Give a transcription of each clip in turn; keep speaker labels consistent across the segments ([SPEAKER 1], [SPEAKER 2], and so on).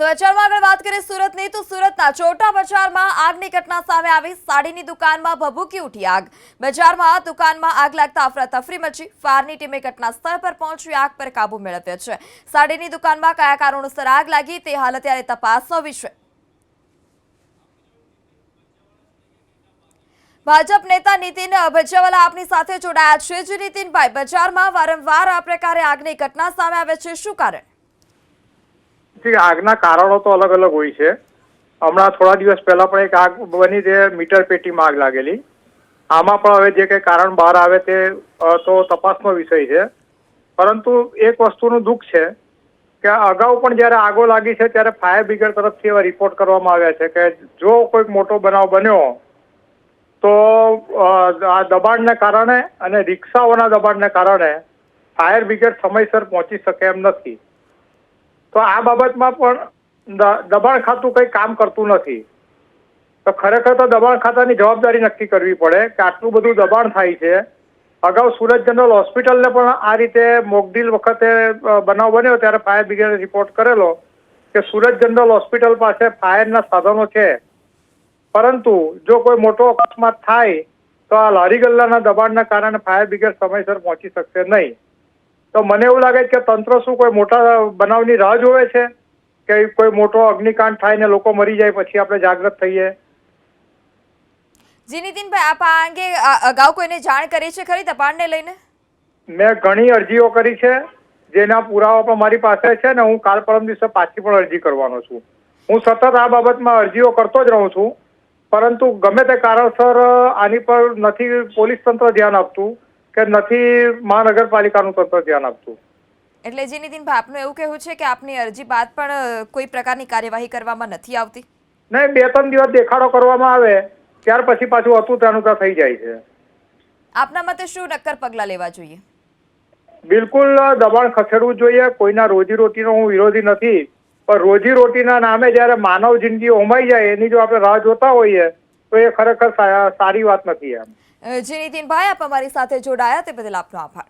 [SPEAKER 1] સમાચારમાં આગળ વાત કરીએ સુરતની, તો સુરતના ચોટા બજારમાં આગની ઘટના સામે આવી. સાડીની દુકાનમાં ભભૂકી ઉઠી આગ. બજારમાં દુકાનમાં આગ લાગતા અફરાતફરી મચી. ફાયરની ટીમે ઘટના સ્થળ પર પહોંચી આગ પર કાબુ મેળવ્યો છે. સાડીની દુકાનમાં કયા કારણોસર આગ લાગી તે હાલ અત્યારે તપાસનો વિષય. ભાજપ નેતા નીતિન ભજવાલા આપની સાથે જોડાયા છે. જે નીતિનભાઈ, બજારમાં વારંવાર આ પ્રકારે આગની ઘટના સામે આવે છે. શું કારણ?
[SPEAKER 2] જી આગના કારણો તો અલગ અલગ હોય છે. હમણાં થોડા દિવસ પહેલા પણ એક આગ બની તે મીટર પેટીમાં આગ લાગેલી. આમાં પણ હવે જે કંઈ કારણ બહાર આવે તે તો તપાસનો વિષય છે. પરંતુ એક વસ્તુનું દુઃખ છે કે અગાઉ પણ જ્યારે આગો લાગી છે ત્યારે ફાયર બ્રિગેડ તરફથી એવા રિપોર્ટ કરવામાં આવ્યા છે કે જો કોઈક મોટો બનાવ બન્યો, તો આ દબાણને કારણે અને રિક્ષાઓના દબાણને કારણે ફાયર બ્રિગેડ સમયસર પહોંચી શકે એમ નથી. તો આ બાબતમાં પણ દબાણ ખાતું કંઈ કામ કરતું નથી. તો ખરેખર તો દબાણ ખાતાની જવાબદારી નક્કી કરવી પડે કે આટલું બધું દબાણ થાય છે. અગાઉ સુરત જનરલ હોસ્પિટલને પણ આ રીતે મોકડીલ વખતે બનાવ બન્યો ત્યારે ફાયર બ્રિગેડે રિપોર્ટ કરેલો કે સુરત જનરલ હોસ્પિટલ પાસે ફાયરના સાધનો છે. પરંતુ જો કોઈ મોટો અકસ્માત થાય તો આ લારી ગલ્લાના દબાણના કારણે ફાયર બ્રિગેડ સમયસર પહોંચી શકશે નહીં. તો મને એવું લાગે છે કે તંત્ર શું કોઈ મોટા બનાવની રાહ જોવે છે? કે કોઈ મોટો અગ્નિકાંડ થાય ને લોકો મરી જાય પછી આપણે જાગૃત થઈએ?
[SPEAKER 1] જી નીતિનભાઈ આપ આ અંગે અગાઉ કોઈને જાણ કરી છે ખરી દબાણને લઈને?
[SPEAKER 2] મેં ઘણી અરજીઓ કરી છે જેના પુરાવા પણ મારી પાસે છે ને હું કાલ પરમ દિવસે પાછી પણ અરજી કરવાનો છું. હું સતત આ બાબતમાં અરજીઓ કરતો જ રહું છું પરંતુ ગમે તે કારણસર આની પર નથી પોલીસ તંત્ર ધ્યાન આપતું. કે નથી મહાનગરપાલિકાનું તંત્ર ધ્યાન આપતું.
[SPEAKER 1] એટલે જે નીતિનભાઈ આપનું એવું કહેવું છે કે આપની અરજી બાદ પણ કોઈ પ્રકારની કાર્યવાહી કરવામાં નથી આવતી?
[SPEAKER 2] નહીં બે ત્રણ દિવસ દેખાડો કરવામાં આવે ત્યાર પછી પાછું ત્યાં થઈ જાય છે.
[SPEAKER 1] આપના મતે શું નક્કર પગલાં લેવા જોઈએ?
[SPEAKER 2] બિલકુલ દબાણ ખસેડવું જોઈએ. કોઈના રોજીરોટીનો હું વિરોધી નથી. પણ રોજીરોટીના નામે જ્યારે માનવ જિંદગી હોમાઈ જાય એની જો આપણે રાહ જોતા હોઈએ તો એ ખરેખર સારી વાત નથી એમ.
[SPEAKER 1] જી નીતિનભાઈ આપ અમારી સાથે જોડાયા તે બદલ આપનો આભાર.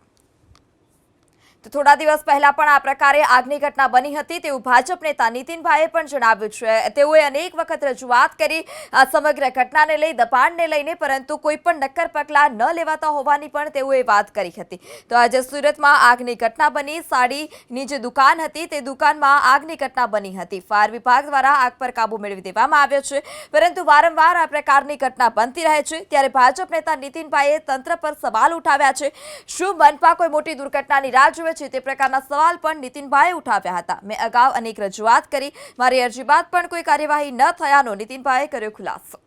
[SPEAKER 1] તો થોડા દિવસ પહેલા પણ આ પ્રકારે આગની ઘટના બની હતી. તેવું ભાજપ નેતા નીતિનભાઈએ પણ જણાવ્યું છે. તેઓએ અનેક વખત રજૂઆત કરી, આ સમગ્ર ઘટનાને લઈ, દબાણને લઈને, પરંતુ કોઈ પણ નક્કર પગલાં ન લેવાતા હોવાની પણ તેઓએ વાત કરી હતી. તો આજે સુરતમાં આગની ઘટના બની. સાડીની જે દુકાન હતી, તે દુકાનમાં આગની ઘટના બની હતી. ફાયર વિભાગ દ્વારા આગ પર કાબુ મેળવી દેવામાં આવ્યો છે. પરંતુ વારંવાર આ પ્રકારની ઘટના બનતી રહે છે. ત્યારે ભાજપ નેતા નીતિનભાઈએ તંત્ર પર સવાલ ઉઠાવ્યા છે. શું મનપા કોઈ મોટી દુર્ઘટનાની રાહ જુએ છે તે પ્રકારના સવાલ પણ નીતિનભાઈએ ઉઠાવ્યા હતા. મેં અગાઉ અનેક રજૂઆત કરી. મારી અરજી બાદ પણ કોઈ કાર્યવાહી ન થયાનો નીતિનભાઈએ કર્યો ખુલાસો.